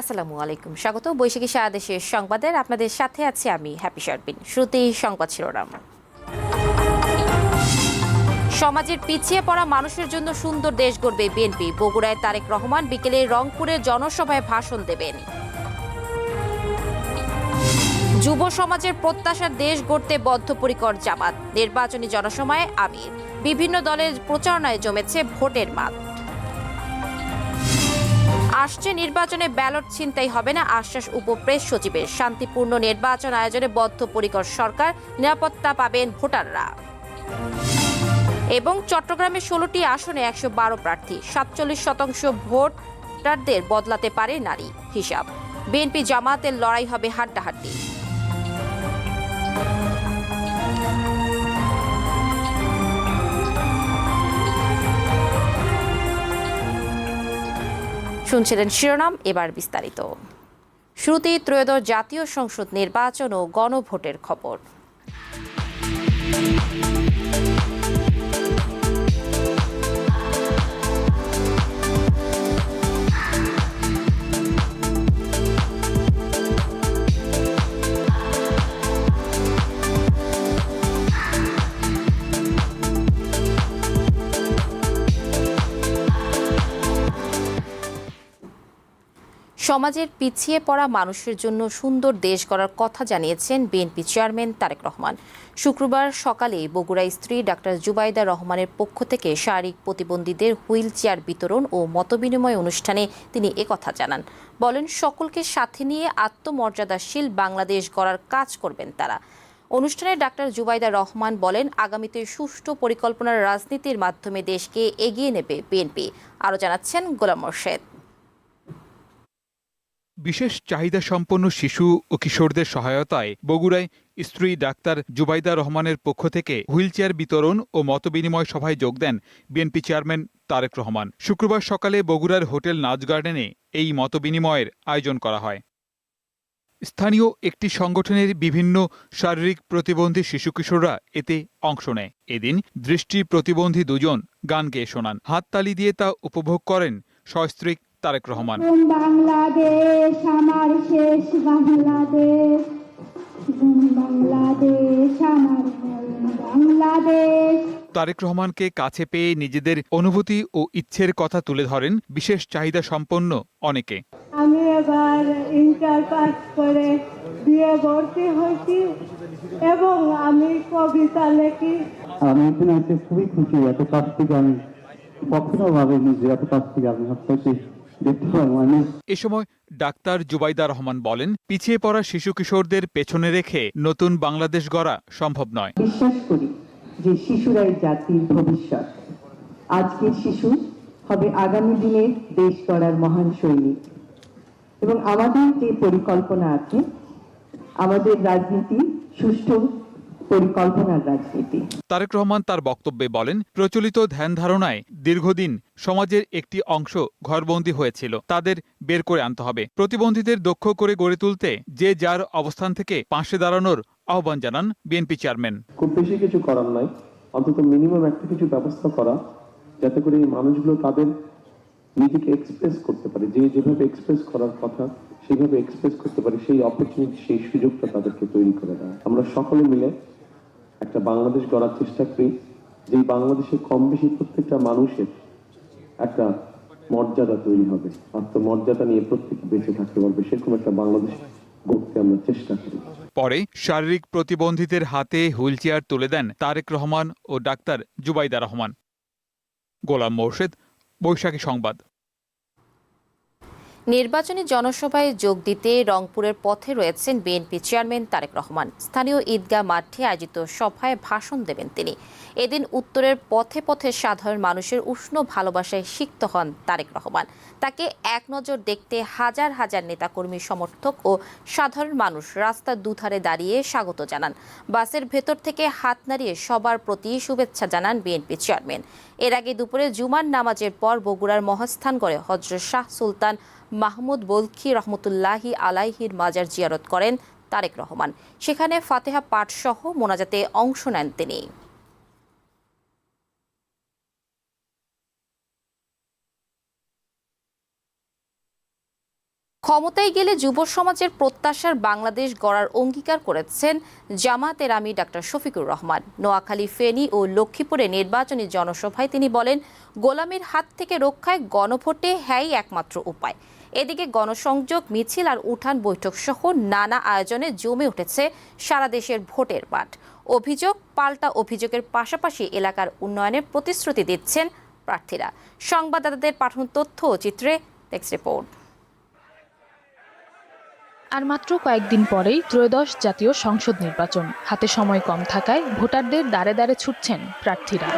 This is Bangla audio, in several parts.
আসসালামু আলাইকুম। স্বাগত বৈশাখী সারা দেশের সংবাদের। আপনাদের সাথে আছি আমি হ্যাপি শারবিন শ্রুতি সংবাদ শিরোনাম। সমাজের পিছিয়ে পড়া মানুষের জন্য সুন্দর দেশ গড়বে বিএনপি। বগুড়ায় তারেক রহমান বিকেলে রংপুরে জনসভায় ভাষণ দেবেন। যুব সমাজের প্রত্যাশার দেশ গড়তে বদ্ধপরিকর জামাত। নির্বাচনী জনসময়ে আমির। বিভিন্ন দলের প্রচারণায় জমেছে ভোটের মাঠ আসছে নির্বাচনে ব্যালট ছিনতাই হবে না, আশ্বাস উপপ্রেস সচিবের। শান্তিপূর্ণ নির্বাচন আয়োজনে বদ্ধপরিকর সরকার, নিরাপত্তা পাবেন ভোটাররা। এবং চট্টগ্রামে ষোলোটি আসনে একশো বারো প্রার্থী, সাতচল্লিশ শতাংশ ভোটারদের বদলাতে পারে নারী হিসাব। বিএনপি জামাতের লড়াই হবে হাড্ডাহাড্ডি। শুনছিলেন শিরোনাম এবার বিস্তারিত। শ্রুতি ত্রয়োদশ জাতীয় সংসদ নির্বাচন ও গণভোটের খবর। সমাজের পিছিয়ে পড়া মানুষের জন্য সুন্দর দেশ গড়ার কথা জানিয়েছেন বিএনপি চেয়ারম্যান তারেক রহমান। শুক্রবার সকালে বগুড়া স্ত্রী ডাক্তার জুবাইদা রহমানের পক্ষ থেকে শারীরিক প্রতিবন্ধীদের হুইল চেয়ার বিতরণ ও মতবিনিময় অনুষ্ঠানে তিনি একথা জানান। বলেন, সকলকে সাথে নিয়ে আত্মমর্যাদাশীল বাংলাদেশ গড়ার কাজ করবেন তারা। অনুষ্ঠানে ডাক্তার জুবাইদা রহমান বলেন, আগামীতে সুষ্ঠু পরিকল্পনার রাজনীতির মাধ্যমে দেশকে এগিয়ে নেবে বিএনপি। আরও জানাচ্ছেন গোলাম মোর্শেদ। বিশেষ চাহিদা সম্পন্ন শিশু ও কিশোরদের সহায়তায় বগুড়ায় স্ত্রী ডাক্তার জুবাইদা রহমানের পক্ষ থেকে হুইলচেয়ার বিতরণ ও মতবিনিময় সভায় যোগ দেন বিএনপি চেয়ারম্যান তারেক রহমান। শুক্রবার সকালে বগুড়ার হোটেল নাচ গার্ডেনে এই মতবিনিময়ের আয়োজন করা হয়। স্থানীয় একটি সংগঠনের বিভিন্ন শারীরিক প্রতিবন্ধী শিশু কিশোররা এতে অংশ নেয়। এদিন দৃষ্টি প্রতিবন্ধী দুজন গান গেয়ে শোনান। হাততালি দিয়ে তা উপভোগ করেন সস্ত্রীক তারেক রহমান। বাংলাদেশ আমার শেষ বাংলাদেশ। বাংলাদেশ আমার বাংলাদেশ। তারেক রহমানকে কাছে পেয়ে নিজেদের অনুভূতি ও ইচ্ছের কথা তুলে ধরেন বিশেষ চাহিদা সম্পন্ন অনেকে। আমি এবার ইন্টার পাস করে বিয়ে ভর্তি হয়েছি এবং আমি কবিতা লেখি। আমি এখানে এসে খুবই খুশি এত কাছ থেকে আমি কখনো ভাবিনি যে এত কাছ থেকে আমি আমি এ সময় ডাক্তার জুবাইদা রহমান বলেন পিছিয়ে পড়া শিশু কিশোরদের পেছনে রেখে নতুন বাংলাদেশ গড়া সম্ভব নয়। বিশ্বাস করি যে শিশুরাই জাতির ভবিষ্যৎ। আজকের শিশু হবে আগামী দিনের দেশ গড়ার মহান সৈনিক। এবং আমাদের যে পরিকল্পনা আছে আমাদের রাজনীতি সুষ্ঠু পরিকল্পনার রাজনীতি। তারেক রহমান তার বক্তব্যে বলেন প্রচলিত ধ্যান ধারণায় দীর্ঘদিন সমাজের একটি অংশ ঘরবন্দি হয়েছিল। তাদের বের করে আনতে হবে। প্রতিবন্ধীদের দক্ষ করে গড়ে তুলতে যে যার অবস্থান থেকে পাশে দাঁড়ানোর আহ্বান জানান বিএনপি চেয়ারম্যান। খুব বেশি কিছু করার নাই। অন্তত মিনিমাম একটা কিছু ব্যবস্থা করা যাতে করে এই মানুষগুলো তাদের নিজেকে এক্সপ্রেস করতে পারে। যে যেভাবে এক্সপ্রেস করার কথা সেইভাবে এক্সপ্রেস করতে পারে। সেই অপরচুনিটি সেই সুযোগটা তাদেরকে তৈরি করে দেয়। আমরা সকলে মিলে একটা বাংলাদেশ গড়ার চেষ্টা করি, যেই বাংলাদেশে কম বেশি প্রত্যেকটা মানুষের একটা মর্যাদা তৈরি হবে। আত্মমর্যাদা নিয়ে প্রত্যেকে বেঁচে থাকতে পারবে, সেরকম একটা বাংলাদেশ গড়তে আমরা চেষ্টা করি। পরে শারীরিক প্রতিবন্ধীদের হাতে হুইলচেয়ার তুলে দেন তারেক রহমান ও ডাক্তার জুবাইদা রহমান। গোলাম মোর্শেদ, বৈশাখী সংবাদ। নির্বাচনী জনসভায় যোগ দিতে রংপুরের পথে রয়েছেন বিএনপি চেয়ারম্যান তারেক রহমান। স্থানীয় ঈদগাহ মাঠে আয়োজিত সভায় ভাষণ দেবেন তিনি। এদিন উত্তরের পথে পথে সাধারণ মানুষের উষ্ণ ভালোবাসায় সিক্ত হন তারেক রহমান। তাকে এক নজর দেখতে হাজার হাজার নেতাকর্মী, সমর্থক ও সাধারণ মানুষ রাস্তার দুধারে দাঁড়িয়ে স্বাগত জানান। বাসের ভেতর থেকে হাত নাড়িয়ে সবার প্রতি শুভেচ্ছা জানান বিএনপি চেয়ারম্যান। এর আগে দুপুরে জুমার নামাজের পর বগুড়ার মহাস্থান করে হজরত শাহ সুলতান মাহমুদ বলখি রহমতুল্লাহি আলাইহির মাজার জিয়ারত করেন তারেক রহমান। সেখানে ফাতেহা পাঠ সহ মোনাজাতে অংশ নেন তিনি। ক্ষমতায় গেলে যুব সমাজের প্রত্যাশার বাংলাদেশ গড়ার অঙ্গীকার করেছেন জামাতের আমি ডাক্তার শফিকুর রহমান। নোয়াখালী, ফেনী ও লক্ষ্মীপুরে নির্বাচনী জনসভায় তিনি বলেন, গোলামের হাত থেকে রক্ষায় গণভোটে হ্যাই একমাত্র উপায়। এদিকে গণসংযোগ, মিছিল আর উঠান বৈঠক সহ নানা আয়োজনে জমে উঠেছে সারা দেশের ভোটের মাঠ। অভিযোগ, পাল্টা অভিযোগের পাশাপাশি এলাকার উন্নয়নের প্রতিশ্রুতি দিচ্ছেন প্রার্থীরা। সংবাদদাতাদের পাঠানো তথ্য ও চিত্রে টেক্সট রিপোর্ট। আর মাত্র কয়েকদিন পরেই ত্রয়োদশ জাতীয় সংসদ নির্বাচন। হাতে সময় কম থাকায় ভোটারদের দাঁড়ে দাঁড়ে ছুটছেন প্রার্থীরা।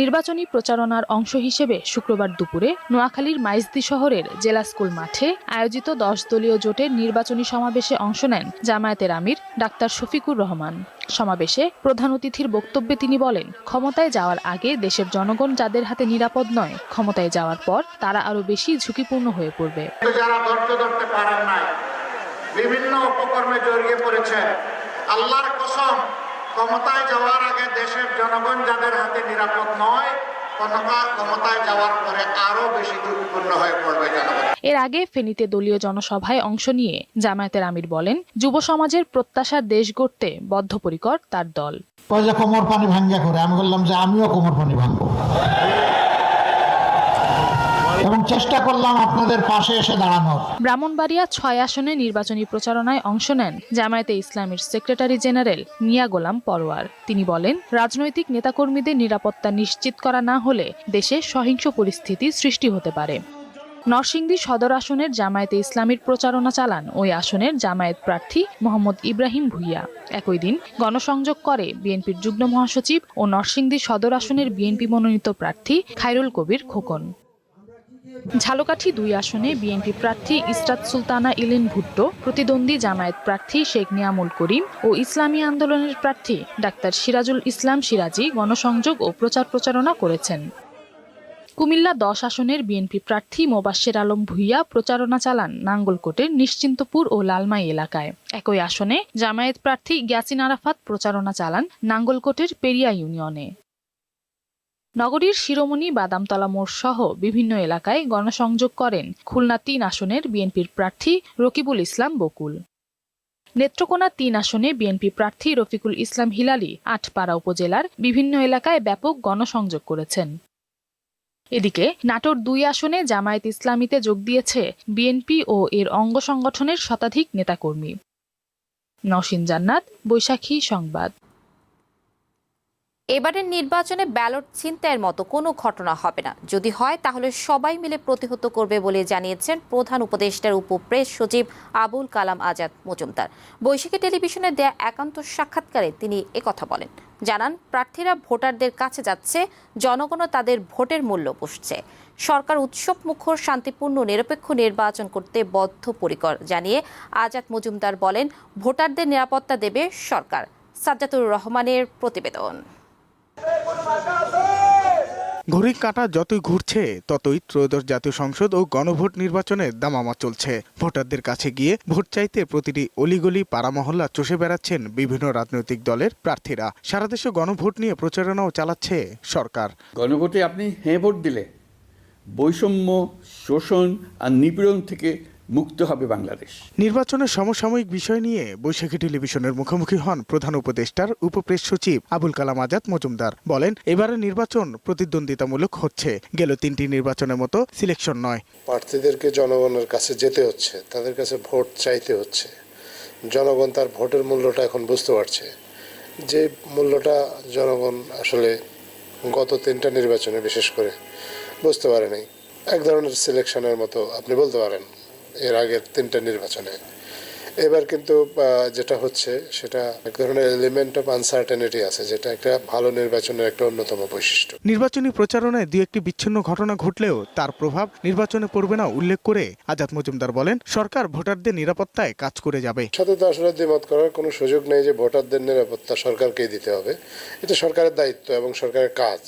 নির্বাচনী প্রচারণার অংশ হিসেবে শুক্রবার দুপুরে নোয়াখালীর মাইজদি শহরের জেলা স্কুল মাঠে আয়োজিত দশ দলীয় জোটের নির্বাচনী সমাবেশে অংশ নেন জামায়াতের আমির ডাক্তার শফিকুর রহমান। সমাবেশে প্রধান অতিথির বক্তব্যে তিনি বলেন, ক্ষমতায় যাওয়ার আগে দেশের জনগণ যাদের হাতে নিরাপদ নয়, ক্ষমতায় যাওয়ার পর তারা আরও বেশি ঝুঁকিপূর্ণ হয়ে পড়বে। বিভিন্ন উপকর্মে জড়িয়ে পড়েছেন আল্লাহর কসম ক্ষমতায় যাওয়ার আগে দেশের জনগণ যাদের হাতে নিরাপদ নয় হয়ে এর আগে ফেনীতে দলীয় জনসভায় অংশ নিয়ে জামায়াতের আমির বলেন যুব সমাজের প্রত্যাশার দেশ গড়তে বদ্ধপরিকর তার দল। কোমর পানি ভাঙ্গা করে আমি বললাম যে আমিও কোমর পানি ভাঙবো এবং চেষ্টা করলাম আপনাদের পাশে এসে দাঁড়ানোর। ব্রাহ্মণবাড়িয়া ছয় আসনে নির্বাচনী প্রচারণায় অংশ নেন জামায়াতে ইসলামীর সেক্রেটারি জেনারেল মিয়া গোলাম পরোয়ার। তিনি বলেন, রাজনৈতিক নেতাকর্মীদের নিরাপত্তা নিশ্চিত করা না হলে দেশে সহিংস পরিস্থিতি সৃষ্টি হতে পারে। নরসিংদী সদর আসনের জামায়াতে ইসলামীর প্রচারণা চালান ওই আসনের জামায়াত প্রার্থী মোহাম্মদ ইব্রাহিম ভুইয়া। একই দিন গণসংযোগ করে বিএনপির যুগ্ম মহাসচিব ও নরসিংদী সদর আসনের বিএনপি মনোনীত প্রার্থী খায়রুল কবির খোকন। ঝালকাঠি দুই আসনে বিএনপি প্রার্থী ইসরাত সুলতানা ইলিন ভুট্টো, প্রতিদ্বন্দ্বী জামায়াত প্রার্থী শেখ নিয়ামুল করিম ও ইসলামী আন্দোলনের প্রার্থী ডাক্তার সিরাজুল ইসলাম সিরাজি গণসংযোগ ও প্রচার প্রচারণা করেছেন। কুমিল্লা দশ আসনের বিএনপি প্রার্থী মোবাশ্বের আলম ভুইয়া প্রচারণা চালান নাঙ্গলকোটের নিশ্চিন্তপুর ও লালমাই এলাকায়। একই আসনে জামায়াত প্রার্থী গ্যাসিন আরাফাত প্রচারণা চালান নাঙ্গলকোটের পেরিয়া ইউনিয়নে। নগরীর শিরোমণি, বাদামতলা মোড় সহ বিভিন্ন এলাকায় গণসংযোগ করেন খুলনা তিন আসনের বিএনপির প্রার্থী রকিবুল ইসলাম বকুল। নেত্রকোনা তিন আসনে বিএনপি প্রার্থী রফিকুল ইসলাম হিলালি আটপাড়া উপজেলার বিভিন্ন এলাকায় ব্যাপক গণসংযোগ করেছেন। এদিকে নাটোর দুই আসনে জামায়াত ইসলামীতে যোগ দিয়েছে বিএনপি ও এর অঙ্গ সংগঠনের শতাধিক নেতাকর্মী। নসীন জান্নাত, বৈশাখী সংবাদ। এবারের নির্বাচনে ব্যালট ছিনতাইয়ের মতো কোনো ঘটনা হবে না। যদি হয়, তাহলে সবাই মিলে প্রতিহত করবে বলে জানিয়েছেন প্রধান উপদেষ্টার উপপ্রেস সচিব আবুল কালাম আজাদ মজুমদার। বৈশাখী টেলিভিশনে দেয়া একান্ত সাক্ষাৎকারে তিনি একথা বলেন। জানান, প্রার্থীরা ভোটারদের কাছে যাচ্ছে, জনগণও তাদের ভোটের মূল্য বুঝছে সরকার উৎসব মুখর শান্তিপূর্ণ, নিরপেক্ষ নির্বাচন করতে বদ্ধপরিকর জানিয়ে আজাদ মজুমদার বলেন, ভোটারদের নিরাপত্তা দেবে সরকার। সাজ্জাতুর রহমানের প্রতিবেদন। ঘড়ির কাঁটা যতই ঘুরছে, ততই ত্রয়োদশ জাতীয় সংসদ ও গণভোট নির্বাচনের দামামা চলছে। ভোটারদের কাছে গিয়ে ভোট চাইতে প্রতিটি অলিগলি পাড়া মহল্লা চষে বেড়াচ্ছেন বিভিন্ন রাজনৈতিক দলের প্রার্থীরা। সারা দেশে গণভোট নিয়ে প্রচারণাও চালাচ্ছে সরকার। গণভোটে আপনি হ্যাঁ ভোট দিলে বৈষম্য, শোষণ আর নিপীড়ন থেকে মুক্ত হবে বাংলাদেশ। নির্বাচনের সমসাময়িক বিষয় নিয়ে বৈশাখী টেলিভিশনের মুখোমুখি হন প্রধান উপদেষ্টার উপপ্রেস সচিব আবুল কালাম আজাদ মজুমদার। বলেন এবারে নির্বাচন প্রতিদ্বন্দ্বিতামূলক হচ্ছে। গেল তিনটি নির্বাচনের মতো সিলেকশন নয়। প্রার্থীদেরকে জনগণের কাছে যেতে হচ্ছে তাদের কাছে ভোট চাইতে হচ্ছে। জনগণ তার ভোটের মূল্যটা এখন বুঝতে পারছে। যে মূল্যটা জনগণ আসলে গত তিনটা নির্বাচনে বিশেষ করে বুঝতে পারেনি। এক ধরনের সিলেকশনের মতো আপনি বলতে পারেন। এর আগের তিনটা নির্বাচনে। এবার কিন্তু যেটা হচ্ছে সেটা এক ধরনের এলিমেন্ট অফ আনসার্টেনিটি আছে যেটা একটা ভালো নির্বাচনের একটা অন্যতম বৈশিষ্ট্য। নির্বাচনী প্রচারণায় দু একটি বিচ্ছিন্ন ঘটনা ঘটলেও তার প্রভাব নির্বাচনে পড়বে না উল্লেখ করে আজাদ মজুমদার বলেন সরকার ভোটারদের নিরাপত্তায় কাজ করে যাবে। সাথে তো আসলে দ্বিমত করার কোনো সুযোগ নেই যে ভোটারদের নিরাপত্তা সরকারকেই দিতে হবে। এটা সরকারের দায়িত্ব এবং সরকারের কাজ।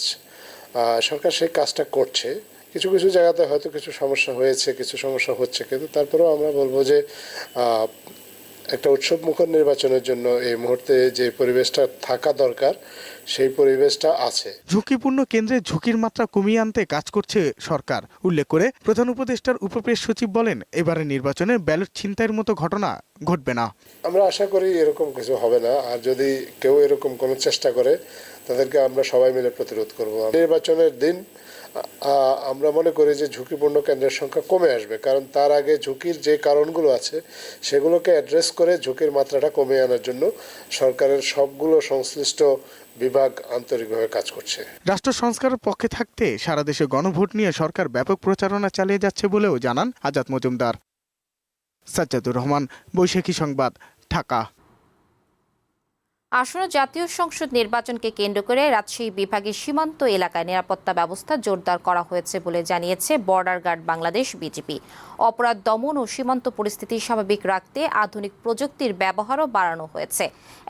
সরকার সেই কাজটা করছে কিছু কিছু জায়গাতে হয়তো কিছু সমস্যা হয়েছে কিছু সমস্যা হচ্ছে কিন্তু তারপরেও আমরা বলব যে একটা উৎসব মুখর নির্বাচনের জন্য এই মুহূর্তে যে পরিবেশটা থাকা দরকার সেই পরিবেশটা আছে। ঝুঁকিপূর্ণ কেন্দ্রে ঝুঁকির মাত্রা কমিয়ে আনতে কাজ করছে সরকার। উল্লেখ করে প্রধান উপদেষ্টার উপপ্রেস সচিব বলেন এবারে নির্বাচনে ব্যালট ছিনতাইয়ের মতো ঘটনা ঘটবে না। আমরা আশা করি এরকম কিছু হবে না আর যদি কেউ এরকম কোনো চেষ্টা করে তাদেরকে আমরা সবাই মিলে প্রতিরোধ করব। নির্বাচনের দিন আমরা মনে করি যে ঝুঁকিপূর্ণ কেন্দ্রের সংখ্যা কমে আসবে, কারণ তার আগে ঝুঁকির যে কারণগুলো আছে, সেগুলোকে অ্যাড্রেস করে ঝুঁকির মাত্রাটা কমিয়ে আনার জন্য সরকারের সবগুলো সংশ্লিষ্ট বিভাগ আন্তরিকভাবে কাজ করছে। রাষ্ট্র সংস্কারের পক্ষে থাকতে সারা দেশে গণভোট নিয়ে সরকার ব্যাপক প্রচারণা চালিয়ে যাচ্ছে বলেও জানান আজাদ মজুমদার। সাজ্জাদুর রহমান, বৈশাখী সংবাদ, ঢাকা। আসন্ন জাতীয় সংসদ নির্বাচনকে কেন্দ্র করে রাজশাহী বিভাগের সীমান্ত এলাকায় নিরাপত্তা ব্যবস্থা জোরদার করা হয়েছে বলে জানিয়েছে বর্ডার গার্ড বাংলাদেশ বিজেপি। অপরাধ দমন ও সীমান্ত পরিস্থিতি স্বাভাবিক রাখতে আধুনিক প্রযুক্তির ব্যবহারও বাড়ানো হয়েছে।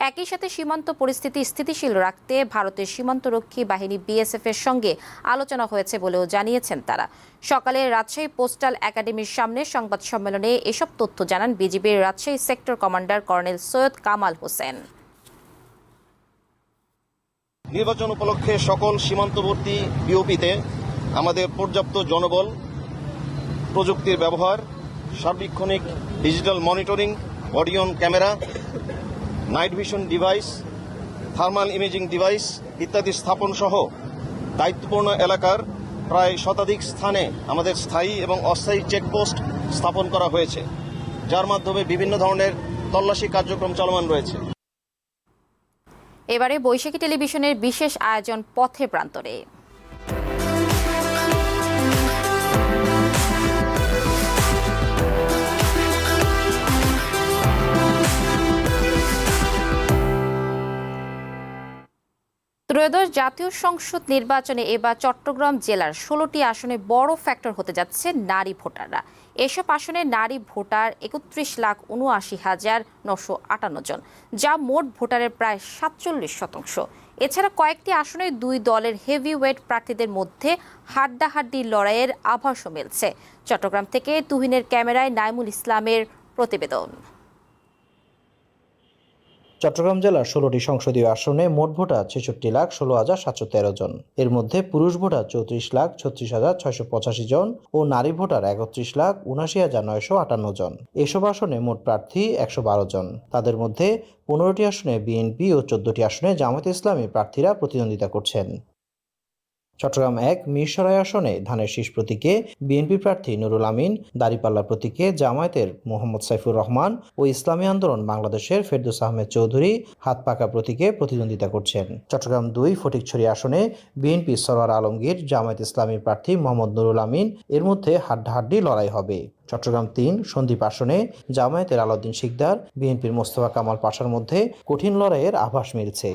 একই সাথে সীমান্ত পরিস্থিতি স্থিতিশীল রাখতে ভারতের সীমান্তরক্ষী বাহিনী বিএসএফ এর সঙ্গে আলোচনা হয়েছে বলেও জানিয়েছেন তারা। সকালে রাজশাহী পোস্টাল একাডেমির সামনে সংবাদ সম্মেলনে এসব তথ্য জানান বিজিবির Rajshahi sector commander colonel Syed Kamal Hossain. নির্বাচন উপলক্ষে সকল সীমান্তবর্তী বিওপিতে আমাদের পর্যাপ্ত জনবল, প্রযুক্তির ব্যবহার, সার্বিক্ষণিক digital monitoring অডিওন camera, night vision device, thermal imaging device ইত্যাদি স্থাপন সহ দায়িত্বপূর্ণ এলাকার প্রায় শতাধিক স্থানে আমাদের স্থায়ী এবং অস্থায়ী চেকপোস্ট স্থাপন করা হয়েছে, যার মাধ্যমে বিভিন্ন ধরনের তল্লাশি কার্যক্রম চলমান রয়েছে। এবারে বৈশাখী টেলিভিশনের বিশেষ আয়োজন পথে প্রান্তরে। ত্রয়োদশ জাতীয় সংসদ নির্বাচনে এবার চট্টগ্রাম জেলার ষোলোটি আসনে বড় ফ্যাক্টর হতে যাচ্ছে নারী ভোটাররা। এসব আসনে নারী ভোটার একত্রিশ লাখ উনআশি হাজার নশো আটান্ন জন, যা মোট ভোটারের প্রায় সাতচল্লিশ শতাংশ। এছাড়া কয়েকটি আসনে দুই দলের হেভি ওয়েট প্রার্থীদের মধ্যে হাড্ডাহাড্ডি লড়াইয়ের আভাসও মিলছে। চট্টগ্রাম থেকে তুহিনের ক্যামেরায় নাইমুল ইসলামের প্রতিবেদন। চট্টগ্রাম জেলার ষোলোটি সংসদীয় আসনে মোট ভোটার ছেষট্টি লাখ ষোলো হাজার সাতশো তেরো জন। এর মধ্যে পুরুষ ভোটার চৌত্রিশ লাখ ছত্রিশ হাজার ছয়শো পঁচাশি জন ও নারী ভোটার একত্রিশ লাখ উনাশি হাজার নয়শো আটান্ন জন। এসব আসনে মোট প্রার্থী একশো বারো জন। তাদের মধ্যে পনেরোটি আসনে বিএনপি ও চোদ্দটি আসনে জামায়াত ইসলামী প্রার্থীরা প্রতিদ্বন্দ্বিতা করছেন। চট্টগ্রাম এক মিরসরাই আসনে ধানের শীষ প্রতীকে বিএনপি প্রার্থী নুরুল আমিন দাঁড়িপাল্লা প্রতীকে জামায়াতের মোহাম্মদ সাইফুর রহমান ও ইসলামী আন্দোলন বাংলাদেশের ফেরদৌস আহমেদ চৌধুরী হাত পাকা প্রতীকে প্রতিদ্বন্দ্বিতা করছেন। চট্টগ্রাম দুই ফটিকছড়ি আসনে বিএনপি সরোয়ার আলমগীর, জামায়াত ইসলামী প্রার্থী মোহাম্মদ নুরুল আমিন, এর মধ্যে হাড্ডাহাড্ডি লড়াই হবে। চট্টগ্রাম তিন সন্দীপ আসনে জামায়াতের আলাউদ্দিন শিকদার, বিএনপির মোস্তফা কামাল পাশার মধ্যে কঠিন লড়াইয়ের আভাস মিলছে।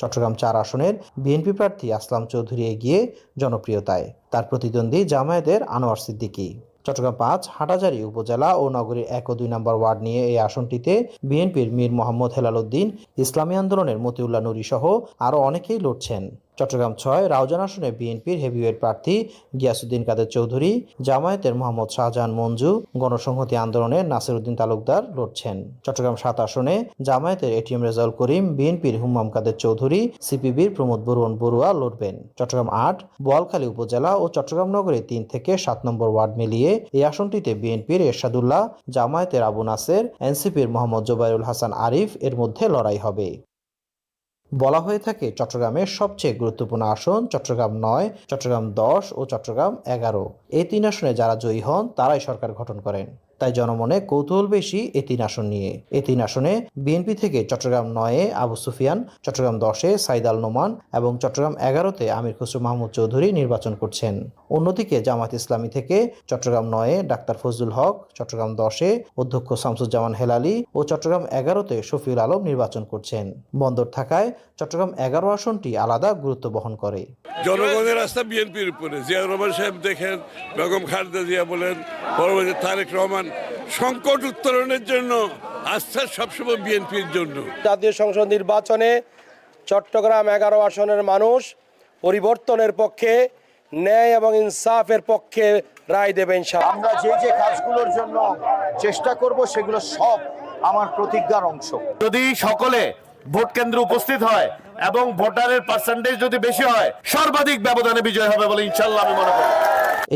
চট্টগ্রাম চার আসনের বিএনপি প্রার্থী আসলাম চৌধুরী এগিয়ে জনপ্রিয়তায়। তার প্রতিদ্বন্দ্বী জামায়াতের আনোয়ার সিদ্দিকী। চট্টগ্রাম পাঁচ, হাটাজারি উপজেলা ও নগরীর এক ও দুই নম্বর ওয়ার্ড নিয়ে এই আসনটিতে বিএনপির মীর মোহাম্মদ হেলাল উদ্দিন, ইসলামী আন্দোলনের মতিউল্লাহ নুরী সহ আরও অনেকেই লড়ছেন। চট্টগ্রাম ছয় রাউজান আসনে বিএনপির হেভিওয়েট প্রার্থী গিয়াসুদ্দিন কাদের চৌধুরী, জামায়াতের মোহাম্মদ শাহজাহান মঞ্জু গণসংহতি আন্দোলনের নাসিরউদ্দিন তালুকদার লড়ছেন। চট্টগ্রাম সাত আসনে জামায়াতের এটিএম রেজাউল করিম, বিএনপির হুম্মাম কাদের চৌধুরী, সিপিবির প্রমোদ বরুণ বড়ুয়া লড়বেন। চট্টগ্রাম আট, বোয়ালখালী উপজেলা ও চট্টগ্রাম নগরে তিন থেকে সাত নম্বর ওয়ার্ড মিলিয়ে এই আসনটিতে বিএনপির এরশাদুল্লাহ, জামায়াতের আবু নাসের, এনসিপির মোহাম্মদ জোবাইরুল হাসান আরিফ এর মধ্যে লড়াই হবে। বলা হয়ে থাকে চট্টগ্রামের সবচেয়ে গুরুত্বপূর্ণ আসন চট্টগ্রাম নয়, চট্টগ্রাম দশ ও চট্টগ্রাম এগারো। এই তিন আসনে যারা জয়ী হন, তারাই সরকার গঠন করেন। তাই জনমনে কৌতূহল বেশি এ তিন আসন নিয়ে। এ তিন আসনে বিএনপি থেকে চট্টগ্রাম নয়ে আবু সুফিয়ান, চট্টগ্রাম দশে সাইদ আল নোমান এবং চট্টগ্রাম এগারোতে আমির খসরু মাহমুদ চৌধুরী নির্বাচন করছেন। অন্যদিকে জামাত ইসলামী থেকে চট্টগ্রাম নয়ে ডাক্তার ফজলুল হক, চট্টগ্রাম দশে অধ্যক্ষ শামসুজ্জামান হেলালি ও চট্টগ্রাম এগারোতে শফিউল আলম নির্বাচন করছেন। বন্দর থাকায় চট্টগ্রাম এগারো আসনটি আলাদা গুরুত্ব বহন করে। জনগণের আস্থা বিএনপির উপরে। জিয়া রহমান সাহেব দেখেন, বেগম খালেদা জিয়া বলেন তারেক রহমান সংকট উত্তরণের জন্য আস্থা সবসময় বিএনপির জন্য। জাতীয় সংসদ নির্বাচনে চট্টগ্রাম এগারো আসনের মানুষ পরিবর্তনের পক্ষে ন্যায় এবং ইনসাফের পক্ষে রায় দেবেন আমরা যে যে কাজগুলোর জন্য চেষ্টা করব সেগুলো সব আমার প্রতিজ্ঞার অংশ। যদি সকলে ভোট কেন্দ্রে উপস্থিত হয় এবং ভোটারের পার্সেন্টেজ যদি বেশি হয় সর্বাধিক ব্যবধানে বিজয় হবে বলে ইনশাল্লাহ আমি মনে করি।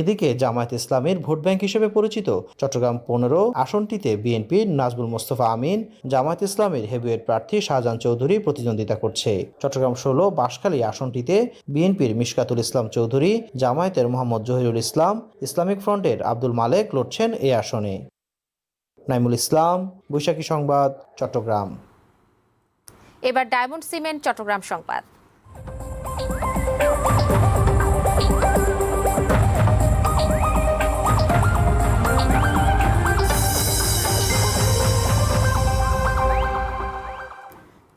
এদিকে জামায়াত ইসলামের ভোট ব্যাংক হিসেবে পরিচিত চট্টগ্রাম পনেরো আসনটিতে বিএনপির নাজবুল মোস্তফা আমিন, জামায়াত ইসলামের হেভিওয়েট প্রার্থী শাহজাহান চৌধুরী প্রতিদ্বন্দ্বিতা করছে। চট্টগ্রাম ষোলো বাঁশখালী আসনটিতে বিএনপির মিশকাতুল ইসলাম চৌধুরী, জামায়াতের মোহাম্মদ জহিরুল ইসলাম, ইসলামিক ফ্রন্টের আব্দুল মালেক লড়ছেন এই আসনে। নাইমুল ইসলাম, বৈশাখী সংবাদ, চট্টগ্রাম। এবার ডায়মন্ড সিমেন্ট, চট্টগ্রাম সংবাদ।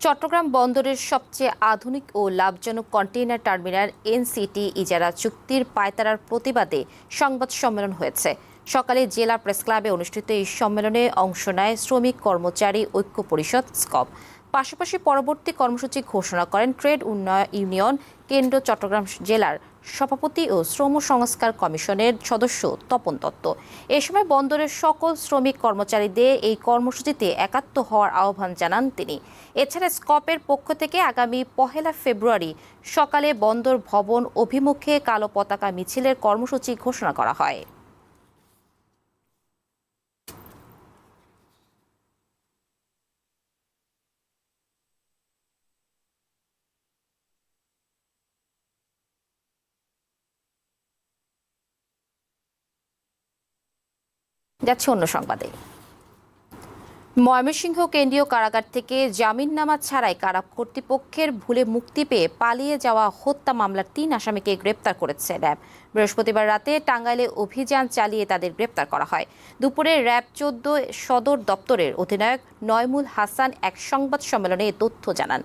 চট্টগ্রাম বন্দরের সবচেয়ে আধুনিক ও লাভজনক কন্টেইনার টার্মিনাল এনসিটি ইজারা চুক্তির পায়তারার প্রতিবাদে সংবাদ সম্মেলন হয়েছে। সকালে জেলা প্রেস ক্লাবে অনুষ্ঠিত এই সম্মেলনে অংশ নেয় শ্রমিক কর্মচারী ঐক্য পরিষদ স্কপ পাশাপাশি পরবর্তী কর্মসূচি ঘোষণা করেন ট্রেড উন্নয়ন ইউনিয়ন, কেন্দ্র চট্টগ্রাম জেলার সভাপতি ও শ্রম সংস্কার কমিশনের সদস্য তপন দত্ত। এ সময় বন্দরের সকল শ্রমিক কর্মচারীদের এই কর্মসূচিতে একাত্ম হওয়ার আহ্বান জানান তিনি। এছাড়া স্কপের পক্ষ থেকে আগামী পহেলা ফেব্রুয়ারি সকালে বন্দর ভবন অভিমুখে কালো পতাকা মিছিলের কর্মসূচি ঘোষণা করা হয়। যাচ্ছে অন্য সংবাদে। ময়মনসিংহ কেন্দ্রীয় কারাগার থেকে জামিননামা ছাড়াই কারা কর্তৃপক্ষের ভুলে মুক্তি পেয়ে পালিয়ে যাওয়া হত্যা মামলার তিন আসামিকে গ্রেপ্তার করেছে র্যাব। বৃহস্পতিবার রাতে টাঙ্গাইলে অভিযান চালিয়ে তাদের গ্রেপ্তার করা হয়। দুপুরে র্যাব চোদ্দ সদর দপ্তরের অধিনায়ক নয়মুল হাসান এক সংবাদ সম্মেলনে তথ্য জানান।